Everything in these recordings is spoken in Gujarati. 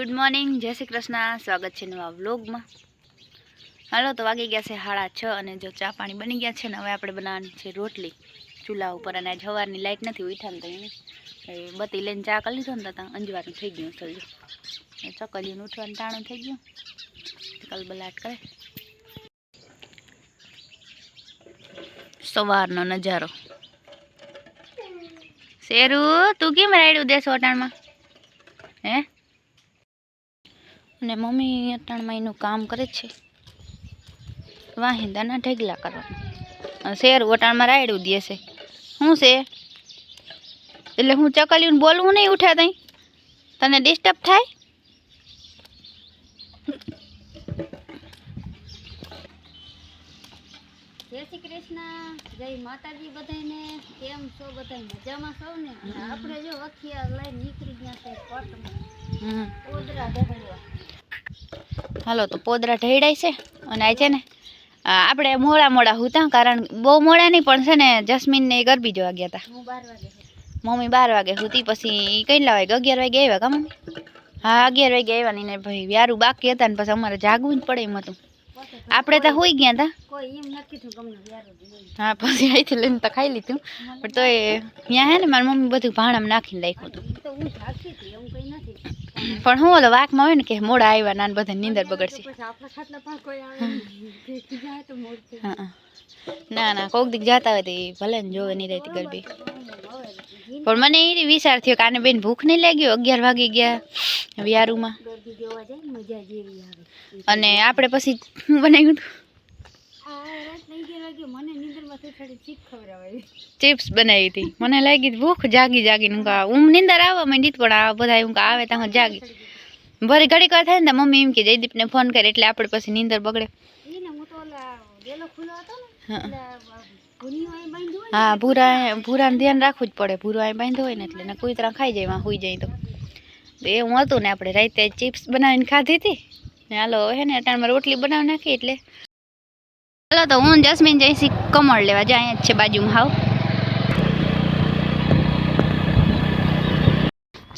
ગુડ મોર્નિંગ જય શ્રી કૃષ્ણ. સ્વાગત છે નવા વ્લોગમાં. હાલો, તો વાગી ગયા છે સાડા છ અને જો ચા પાણી બની ગયા છે ને, હવે આપણે બનાવવાની છે રોટલી. ચૂલા ઉપર અને આજ સવારની લાઇટ નથી ઉઠાને તો બતી લઈને ચા કરી લીધો ને ત્યાં અંજવાનું થઈ ગયું સલજો ચકલીનું ઉઠવાનું ટાણું થઈ ગયું. કલબલાટ કરે. સવારનો નજારો. શેરું, તું કેમ રાયડું દેશ વટાણમાં હે? અને મમ્મી અટાણમાં એનું કામ કરે છે. વાહિંદાના ઢગલા કરવાના શેર વટાણમાં રાયડું દે છે. શું છે? એટલે હું ચકલીને બોલવું નહીં ઉઠ્યા તઈ. તને ડિસ્ટર્બ થાય? જય શ્રી કૃષ્ણ. જય માતાજી બધાને કેમ છો? બધા મજામાં સૌને આપણે જો વખિયા લઈને નીકળી ગયા છે ઢગડવા હાલો તો પોદરા ઢેડાય છે અને આ છે ને આપણે મોડા મોડા હુતા કારણ બહુ મોડા નહીં પણ છે ને જસ્મીનને એ ગરબી જોવા ગયા હતા. મમ્મી બાર વાગે હુતી પછી કેટલા વાગે? અગિયાર વાગે આવ્યા કા મમ્મી? હા અગિયાર વાગે આવ્યા ને ભાઈ વ્યારું બાકી હતા ને પછી અમારે જાગવું જ પડે એમ હતું. આપણે તો હોઈ ગયા હતા હા પછી અહીંથી લઈને તો ખાઈ લીધું. પણ તો એ ત્યાં હે ને મારી મમ્મી બધું ભાણામાં નાખીને રાખ્યું હતું. પણ હું ઓલો વાકમાં હોય ને કે મોડા આવ્યા નાન બધા નીંદર બગડશે. ના ના કોક દીક જતા હોય તો ભલે ને જોવે નહીં રહેતી ગરબી. પણ મને એ વિચાર થયો કે આને બેન ભૂખ નહીં લાગ્યો અગિયાર વાગી ગયા વ્યારુમાં. અને આપણે પછી બનાવ્યું હતું? ચિપ્સ બનાવી હતી. મને લાગી ભૂખ જાગી જાગીને ઊંઘ. ઊંઘ આવવા માંડી પણ આ બધા ઊંઘ આવે ત્યાં જાગી. ભરી ઘડીક વાર થાય ને મમ્મી એમ કે જયદીપને ફોન કરે એટલે આપણે પછી નિંદર બગડે. ને હું ને હા. ને હા ભૂરા ભૂરાને ધ્યાન રાખવું જ પડે. ભૂરો અહીં બાંધ્યો હોય ને એટલે ને કૂતરા ખાઈ જાય એમાં હોઈ જાય તો. એ એવું હતું ને આપણે રાતે ચિપ્સ બનાવીને ખાધી હતી. ને હાલો હે ને અટાણમાં રોટલી બનાવી નાખી એટલે. હાલો તો હું જસ્મીન જઈશી કમળ લેવા જાય અહીંયા જ છે બાજુમાં, હાવ.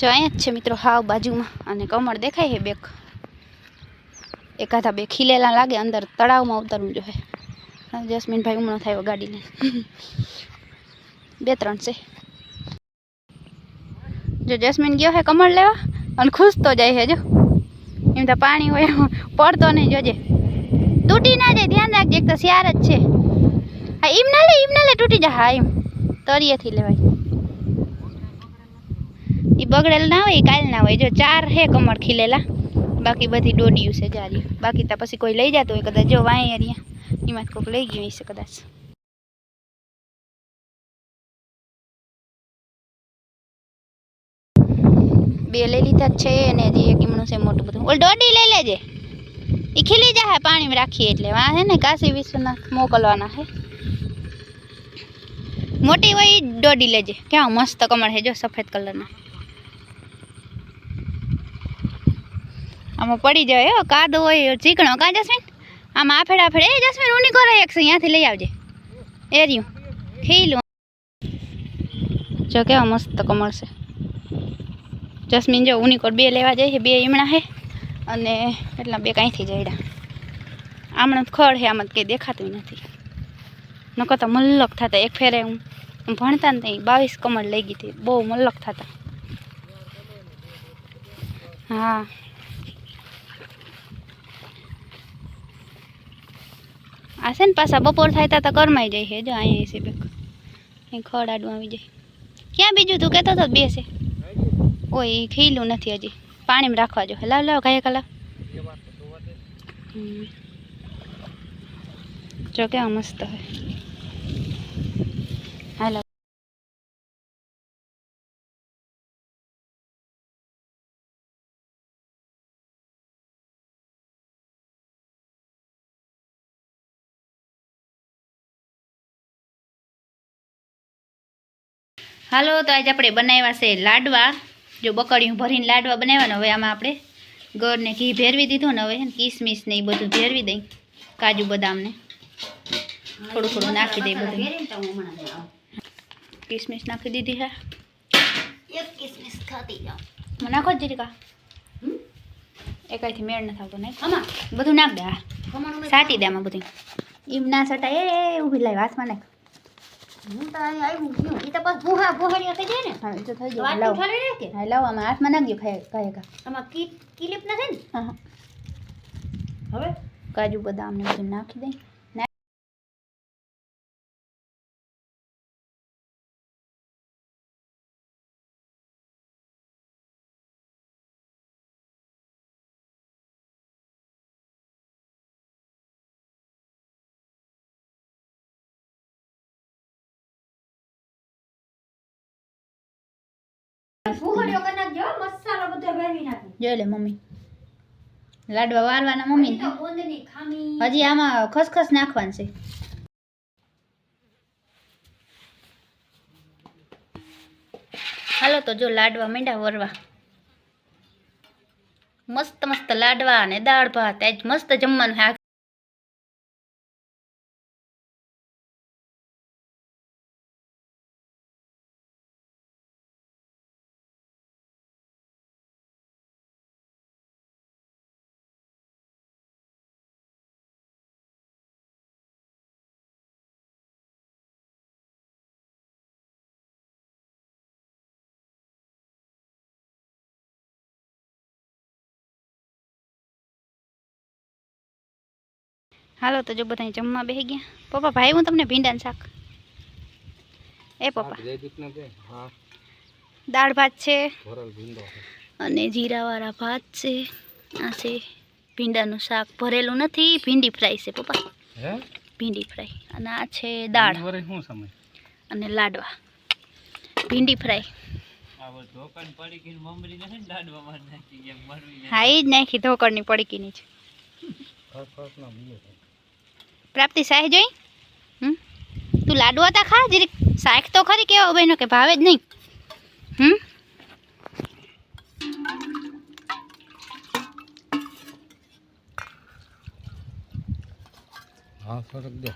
જો અહીંયા જ છે મિત્રો, હાવ બાજુમાં. અને કમળ દેખાય છે બેક. એકાદા બે ખીલેલા લાગે, અંદર તળાવમાં ઉતરવું જોઈએ. જસ્મીનભાઈ ઉમણો થાય ગાડીને બે ત્રણ છે. જો જસ્મીન ગયો હે કમળ લેવા, અને ખુશ તો જાય છે જો. એમ તો પાણી હોય, પડતો નહીં, જોજે. તૂટી ના જાય, ધ્યાન રાખજે, એક તો શિયાર જ છે. હા એમ ના લે એમ ના લે, તૂટી જા, હા એમ તળિયેથી લેવાય. એ બગડેલ ના હોય એ કાલ ના હોય. જો ચાર હે કમળ ખીલેલા, બાકી બધી દોડ્યું છે જારી. બાકી તો પછી કોઈ લઈ જતું હોય, કદાચ જો વાંય અહીંયા એમાં કોઈક લઈ ગયું હશે કદાચ. બે લઈ લીધા જ છે અને હજી એક ઈમણું છે મોટું બધું. ઓલ દોડી લઈ લેજે. એ ખીલી જાય પાણીમાં રાખીએ એટલે વાં છે ને કાશી વિશ્વનાથ મોકલવાના છે મોટી હોય ઈ જ દોડી લેજે. ક્યાં મસ્ત કમળ છે જો સફેદ કલરના. આમાં પડી જાય હો, કાદો હોય, ચીકણો. કા જસ્મીન? આમાં આફેડ આફેડ. એ જસ્મીન, ઉની કરે એક છે અહીંયાથી લઈ આવજે. એ રહ્યું. ખીલું. જો કેવા મસ્ત કમળ છે. જસ્મીન, જો ઉનીકોર બે લેવા જાય છે બે ઈમણા છે અને એટલા બે કાંઈથી જડ્યા આમણે ખડ છે આમાં કંઈ દેખાતું નથી. નકો તો મલ્લક થતા. એક ફેરે હું હું ભણતા ને બાવીસ કમળ લઈ ગઈ હતી. બહુ મલ્લક થતા. હા. આ છે ને પાછા બપોર થાય તા કરમાઈ જાય છે. જો અહીંયા છે બેક. અહીં ખડ આડું આવી જાય. ક્યાં બીજું તું કહેતો હતો બે છે. ઓય ખીલું નથી હજી. પાણીમાં રાખવા જો. લાવ લાવ ગાય કલાવ હમ. જો કેવા મસ્ત હોય. હાલો. હાલો, તો આજે આપણે બનાવ્યા છે લાડવા. જો બકડીયું ભરીને લાડવા બનાવ્યા હવે આમાં આપણે ગળને ઘી ભેરવી દીધું ને હવે કિસમિસ ને એ બધું ભેરવી દઈ કાજુ બદામને થોડું થોડું નાખી દઈ બધું. કિસમિસ નાખી દીધી હે. કિસમિસ ખાતી જાઉં નાખો જીરિકા? એકાથી મેળ નથી આવતો નહીં. આમાં બધું નાખ દે હા. સાટી દે આમાં બધું એમ ના સટાય. એ એ ઊભી લાવી હાથમાં નાખ. હું તો અહીં આવ્યું ગયું. ઈ તો બસ ભૂહા ભૂહાડીઓ થઈ જાય ને. હા એ તો થઈ તો ગયું આટલું લાવ. ઠાલી રહે કે? હા લાવ આમાં હાથમાં નાખજો ખાય કાય કા આમાં કી કિલિપ ના થાય ને? હા હા. હવે? કાજુ બદામ ને બધું નાખી દઈ ભૂહાડીઓ કરી નાખજો મસાલો બધો ભેળવી નાખજો જોઈ લે મમ્મી. લાડવા વાળવાના મમ્મી. હજી તો ગુંદની ખામી. હજી આમાં ખસખસ નાખવાનું છે. હાલો તો જો લાડવા મીંડા વરવા. મસ્ત મસ્ત લાડવા અને દાળ ભાત. આજ મસ્ત જમવાનું હાલો તો જો બધા જમવા બેસી ગયા. પપ્પા ભાઈ હું તમને ભીંડાનું શાક. એ પપ્પા. દાળ ભાત છે. ભરલ ભીંડો અને જીરાવાળા ભાત છે. આ છે ભીંડાનું શાક. ભરેલું નથી ભીંડી ફ્રાય છે પપ્પા. ભીંડી ફ્રાય. અને આ છે દાળ. વરે શું સમય? અને લાડવા. ભીંડી ફ્રાય. હા એ જ નાખી ધોકડની પડકીની છે ખાસ ખાસ ના બીજો પ્રાપ્તિ શાહ જોઈ? હમ? તું લાડવા તા ખા? જરીક શાક તો ખરી કેવો બહેનો કે ભાવે જ નહીં. હમ? હા સરક દે.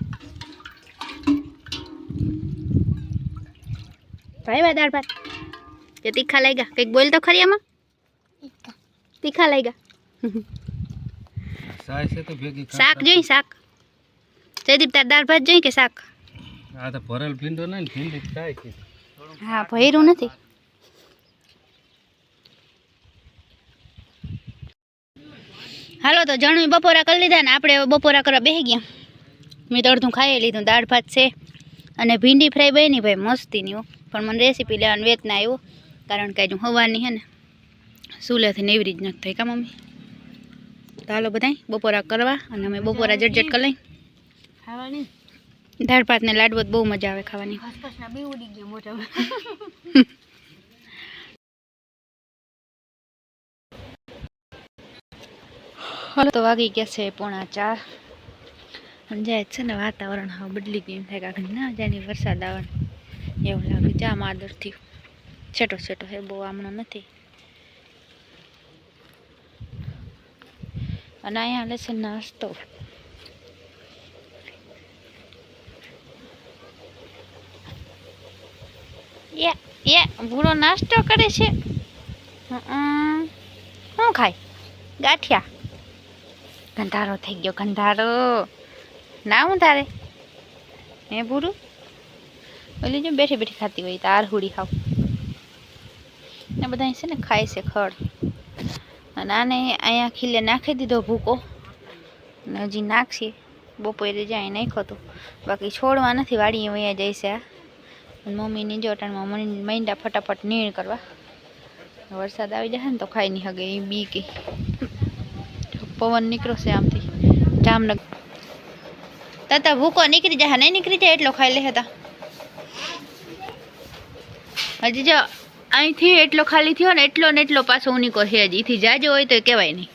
ભાઈ દાળ ભાત? કે તીખા લાગ્યા. કંઈક બોલ તો ખરી આમાં? તીખા. લાગ્યા. સાય છે તો ભેગી ખાસ શાક જોઈ શાક. જયદીપ તાર દાળ ભાત જોઈ કે શાક? આ તો ભરેલ ભીંડો નહીં ને ભીંડી થાય કે હા ભર્યું નથી. હાલો તો જણવી બપોરા કરી લીધા ને આપણે બપોરા કરવા બેસી ગયા. મેં તો અડધું ખાઈ લીધું દાળ ભાત છે અને ભીંડી ફ્રાય બની ભાઈ મસ્તીની હો. પણ મને રેસીપી લેવાનું વેત ના આવ્યો કારણ કે હજુ હવાની હે ને સુલેથી એવી રીત નથી થઈ કા મમ્મી? તો હાલો બધાય બપોરા કરવા અને અમે બપોરા જટજટ કરી લઈ. ખાવાની? દાળ ભાત ને લાડવો બહુ મજા આવે ખાવાની. ખસખસના બી ઉડી ગયા મોટા હાલો તો વાગી ગયા છે પોણા ચાર. સમજાય જાય છે ને વાતાવરણ હવે બદલી ગયું થાય કે આગળ ના જાની વરસાદ આવવાનો એવું લાગે જા માદર થયું છેટો છેટો હે બહુ આમણો નથી. અને અહીંયા લે છે નાસ્તો. યા એ, ભૂરો નાસ્તો કરે છે. શું ખાય? ગાંઠિયા. ગંધારો થઈ ગયો, ગંધારો. ના હું તારે? હે ભૂરું? ઓલી જો બેઠી બેઠી ખાતી હોય, તાર હુડી ખાવ. ને બધા છે ને ખાય છે ખડ. અને આને અહીંયા ખીલે નાખી દીધો ભૂકો. અને હજી નાખશે. બપોરે જાય નાખ્યો હતો. બાકી છોડવા નથી, વાડીએ વયા છે આ. મમ્મીની જો અટાણમાં મૈંડા ફટાફટ નીણ કરવા. વરસાદ આવી જશે ને તો ખાઈ નહીં હગે એ બી કે. પવન નીકળ્યો છે આમથી. જામનગર. તાતા ભૂકો નીકળી જાય નહીં નીકળી જાય એટલો ખાઈ લે હતા હજી જો અહીંથી એટલો ખાલી થયો ને એટલો ને એટલો પાછો ઉનીકો છે હજી. એથી જાજો હોય તો કહેવાય નહીં.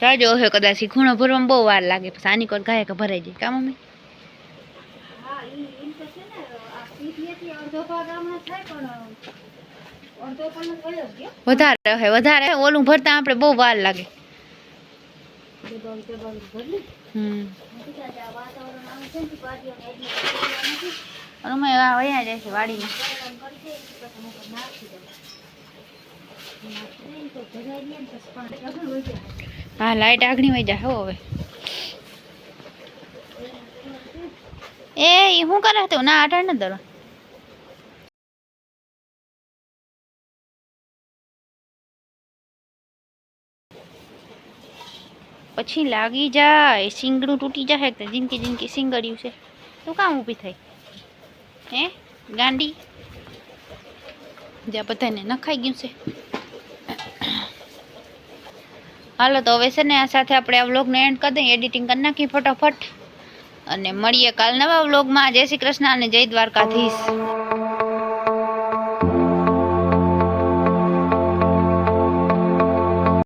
જાજો હોય કદાચ ખૂણો ભરવામાં બહુ વાર લાગે, પછી આની કોર ગાય કે ભરાઈ જાય. કા મમ્મી હા ઈ એમ તો છે ને આ પીઠીએથી અડધો ભાગ હમણાં થાય પણ અડધો પણ વયો ગયો વધારે હોય વધારે. ઓલું ભરતા આપણે બહુ વાર લાગે. અમે વયા જાય છે વાડીમાં. હું હા લાઈટ આગળ વહી જાય હો હવે. એ હું કરે તું ના અઠાર ન દરો પછી લાગી જાય સિંગડું તૂટી જાય તો જિંદગી જિંદગી સિંગડ્યું છે. તું કામ ઊભી થઈ હે, ગાંડી? જ્યાં બધાને નખાઈ ગયું છે. હાલો, તો હવે છે ને આ સાથે આપણે આ વ્લોગને એન્ડ કરી દઈએ. એડિટિંગ કરી નાખીએ ફટાફટ. અને મળીએ કાલ નવા વ્લોગમાં જય શ્રી કૃષ્ણ અને જય દ્વારકાધીશ.